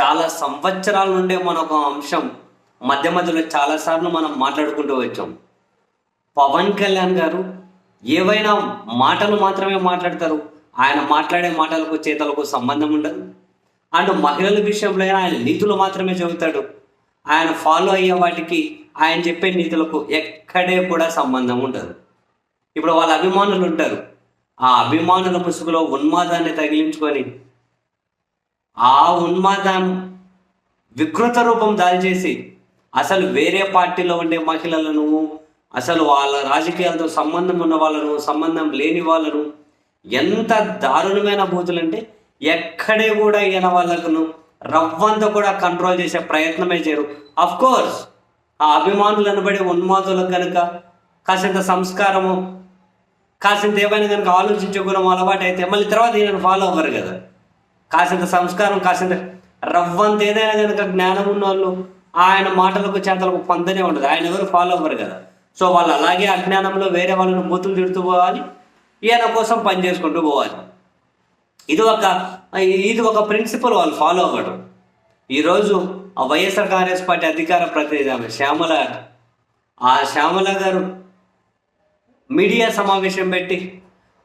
చాలా సంవత్సరాల నుండే మన ఒక అంశం మధ్య మధ్యలో చాలాసార్లు మనం మాట్లాడుకుంటూ వచ్చాం. పవన్ కళ్యాణ్ గారు ఏవైనా మాటలు మాత్రమే మాట్లాడతారు. ఆయన మాట్లాడే మాటలకు చేతలకు సంబంధం ఉండదు. అండ్ మహిళల విషయంలో ఆయన నీతులు మాత్రమే చెబుతాడు. ఆయన ఫాలో అయ్యే వాటికి ఆయన చెప్పే నీతులకు ఎక్కడే కూడా సంబంధం ఉండదు. ఇప్పుడు వాళ్ళ అభిమానులు ఉంటారు. ఆ అభిమానుల ముసుగులో ఉన్మాదాన్ని తగిలించుకొని ఆ ఉన్మాదం వికృత రూపం దాల్చేసి అసలు వేరే పార్టీలో ఉండే మహిళలను అసలు వాళ్ళ రాజకీయాలతో సంబంధం ఉన్న వాళ్ళను సంబంధం లేని వాళ్ళను ఎంత దారుణమైన బూతులంటే ఎక్కడే కూడా ఈయన వాళ్ళకును రవ్వంత కూడా కంట్రోల్ చేసే ప్రయత్నమే చేయరు. అఫ్ కోర్స్ ఆ అభిమానులు అనబడే ఉన్మాదులకు కనుక కాసింత సంస్కారము కాసింత ఏమైనా కనుక ఆలోచించే అలవాటు అయితే మళ్ళీ తర్వాత ఈయన ఫాలో అవ్వరు కదా. కాసింత సంస్కారం కాసింత రవ్వంత ఏదైనా కనుక జ్ఞానం ఉన్న వాళ్ళు ఆయన మాటలకు చేతలకు పొందనే ఉండదు. ఆయన ఎవరు ఫాలో అవ్వరు కదా. సో వాళ్ళు అలాగే అజ్ఞానంలో వేరే వాళ్ళని బూతులు తిడుతూ పోవాలి ఈయన కోసం పని చేసుకుంటూ పోవాలి. ఇది ఒక ఇది ఒక ప్రిన్సిపల్ వాళ్ళు ఫాలో అవ్వడం. ఈరోజు ఆ వైఎస్ఆర్ కాంగ్రెస్ పార్టీ అధికార ప్రతినిధి ఆమె శ్యామల ఆ శ్యామల గారు మీడియా సమావేశం పెట్టి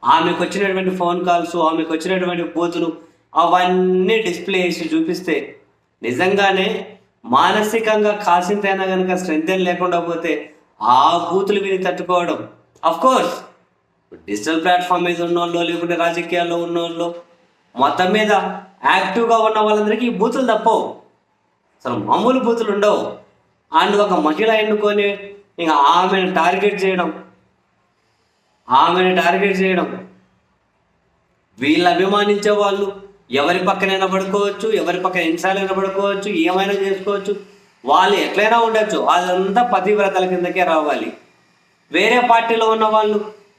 ఆమెకు వచ్చినటువంటి ఫోన్ కాల్స్ ఆమెకు వచ్చినటువంటి బూతులు అవన్నీ డిస్ప్లే చేసి చూపిస్తే నిజంగానే మానసికంగా కాసింతైనా కనుక స్ట్రెంత్ లేకుండా పోతే ఆ బూతులు విని తట్టుకోవడం. అఫ్ కోర్స్ డిజిటల్ ప్లాట్ఫామ్ మీద ఉన్నోళ్ళు లేకుంటే రాజకీయాల్లో ఉన్నోళ్ళు మొత్తం మీద యాక్టివ్గా ఉన్న వాళ్ళందరికీ ఈ బూతులు తప్పవు. అసలు మామూలు బూతులు ఉండవు. అండ్ ఒక మహిళ ఎన్నుకొని ఇంకా ఆమెను టార్గెట్ చేయడం. ఆమెను టార్గెట్ చేయడం. వీళ్ళు అభిమానించే వాళ్ళు ఎవరి పక్కనైనా పడుకోవచ్చు ఎవరి పక్కన ఇన్సాలైనా పడుకోవచ్చు ఏమైనా చేసుకోవచ్చు. వాళ్ళు ఎట్లయినా ఉండొచ్చు వాళ్ళంతా పతివ్రతల కిందకే రావాలి. వేరే పార్టీలో ఉన్న వాళ్ళు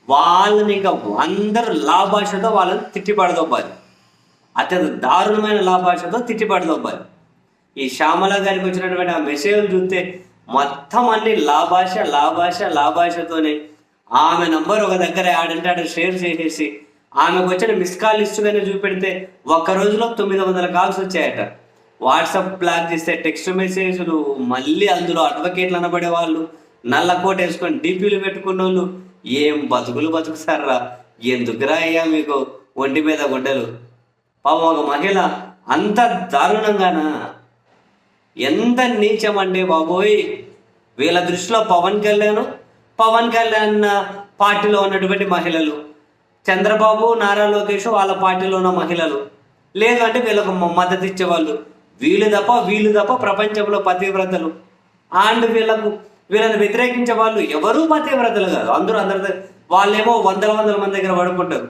వాళ్ళని ఇంకా అందరూ లాభాషతో వాళ్ళని తిట్టిపడదొబ్బాలి అత్యంత దారుణమైన లాభాషతో తిట్టిపడదొబ్బాలి ఈ శ్యామల గారికి వచ్చినటువంటి ఆ మెసేజ్లు చూస్తే మొత్తం అన్ని లాభాష లాభాష లాభాషతోనే ఆమె నంబర్ ఒక దగ్గర ఆడంటే ఆడ షేర్ చేసేసి ఆమెకు వచ్చిన మిస్ కాల్ లిస్ట్ కానీ చూపెడితే ఒక్క రోజులో తొమ్మిది వందల కాల్స్ వచ్చాయట. వాట్సాప్ బ్లాక్ చేస్తే టెక్స్ట్ మెసేజ్లు మళ్ళీ అందులో అడ్వకేట్లు అనబడే వాళ్ళు నల్ల కోట్ వేసుకొని డీపీలు పెట్టుకున్న వాళ్ళు ఏం బతుకులు బతుకుతారా? ఎందుకురా అయ్యా మీకు ఒంటి మీద గుడ్డలు? పాపం ఒక మహిళ అంత దారుణంగానా? ఎంత నీచం అంటే బాబోయ్! వీళ్ళ దృష్టిలో పవన్ కళ్యాణ్ పవన్ కళ్యాణ్ పార్టీలో ఉన్నటువంటి మహిళలు. చంద్రబాబు నారా లోకేష్ వాళ్ళ పార్టీలో ఉన్న మహిళలు. లేదు అంటే వీళ్ళకు మ- మద్దతు ఇచ్చేవాళ్ళు. వీళ్ళు తప్ప వీళ్ళు తప్ప ప్రపంచంలో పతివ్రతలు. అండ్ వీళ్ళకు వీళ్ళని వ్యతిరేకించే వాళ్ళు ఎవరూ పతివ్రతలు కాదు. అందరూ అందరి దగ్గర వాళ్ళేమో వందల వందల మంది దగ్గర పడుకుంటారు.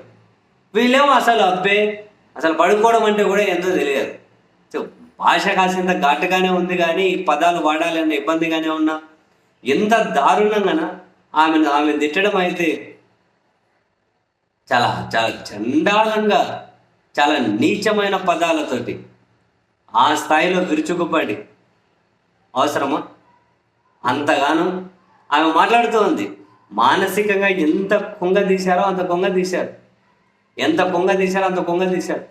వీళ్ళేమో అసలు అబ్బే అసలు పడుకోవడం అంటే కూడా ఎంతో తెలియదు. భాష కాసింత ఘాటుగానే ఉంది కానీ ఈ పదాలు వాడాలి అన్న ఇబ్బందిగానే ఉన్నా ఎంత దారుణంగాన ఆమెను ఆమె తిట్టడం అయితే చాలా చాలా చండాలంగా చాలా నీచమైన పదాలతోటి ఆ స్థాయిలో విరుచుకుపడి అవసరమా? అంతగానో ఆమె మాట్లాడుతూ ఉంది. మానసికంగా ఎంత కొంగ తీశారో అంత కొంగ తీశారు. ఎంత కొంగ తీశారో అంత కొంగ తీశారు.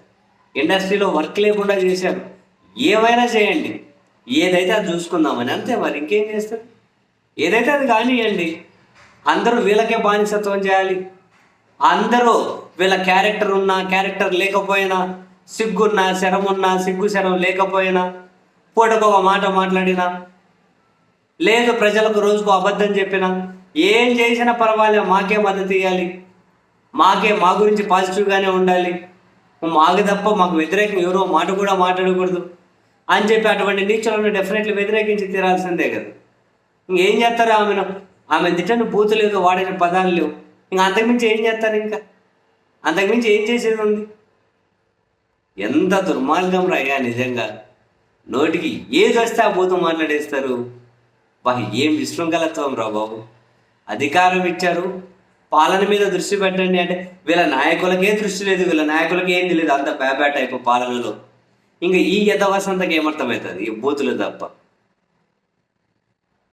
ఇండస్ట్రీలో వర్క్ లేకుండా చేశారు. ఏమైనా చేయండి. ఏదైతే అది చూసుకుందామని అంతే మరి ఇంకేం చేస్తారు? ఏదైతే అది కానివ్వండి అందరూ వీళ్ళకే బానిసత్వం చేయాలి. అందరూ వీళ్ళ క్యారెక్టర్ ఉన్నా క్యారెక్టర్ లేకపోయినా సిగ్గున్నా శరం ఉన్నా సిగ్గు శరం లేకపోయినా పూటకు ఒక మాట మాట్లాడినా లేదు ప్రజలకు రోజుకు అబద్ధం చెప్పినా ఏం చేసినా పర్వాలేదు మాకే మద్దతు ఇవ్వాలి మాకే మా గురించి పాజిటివ్గానే ఉండాలి. మాకు తప్ప మాకు వ్యతిరేకం ఎవరో మాట కూడా మాట్లాడకూడదు. అని చెప్పి అటువంటి నీచులను డెఫినెట్లీ వ్యతిరేకించి తీరాల్సిందే కదా. ఇంకేం చేస్తారు ఆమెను? ఆమె తిట్టని పూతలేదు వాడిన పదాలు లేవు. ఇంకా అంతకుమించి ఏం చేస్తారు ఇంకా? అంతకుమించి ఏం చేసేది ఉంది? ఎంత దుర్మార్గం రాయా నిజంగా. నోటికి ఏది వస్తే ఆ భూతం మాట్లాడేస్తారు? బా ఏం విశృంఖలత్వం రా బాబు. అధికారం ఇచ్చారు. పాలన మీద దృష్టి పెట్టండి అంటే వీళ్ళ నాయకులకే దృష్టి లేదు వీళ్ళ నాయకులకి ఏం తెలియదు. అంత బ్యాబ్యాట్ టైప్ పాలనలో. ఇంకా ఈ యథవసంతకి ఏమర్థమవుతుంది? ఈ బూతులు తప్ప.